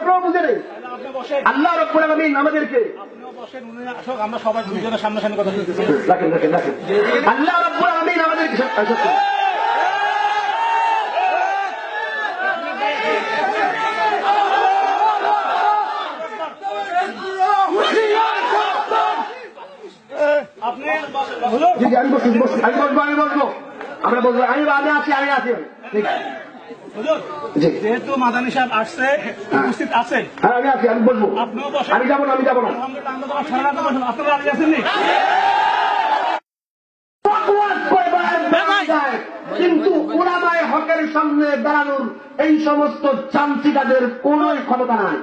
তোমরাও বুঝে নেই। আল্লাহ রব্বুল আলামিন আমাদেরকে আমরা সবাই দুজনের সামনাসামনি কথা বলতেছি। রাখেন রাখেন রাখেন। আল্লাহ রব্বুল আলামিন আমাদেরকে সত্যি আপনি হুজুর জি জি আমি বসবো আমি বসবো। আমরা বসবো আমি আমি আছি আমি আছি। ঠিক আছে। যেহেতু মাদানী সাহেব আসছে উপস্থিত আছেন। হ্যাঁ আমি আছি আমি বলব আপনিও বসেন। আমি যাব না আমি যাব না। আপনারা। কিন্তু ওলামায় হকের সামনে দাঁড়ানোর এই সমস্ত চামচিকাদের কোন ক্ষমতা নাই।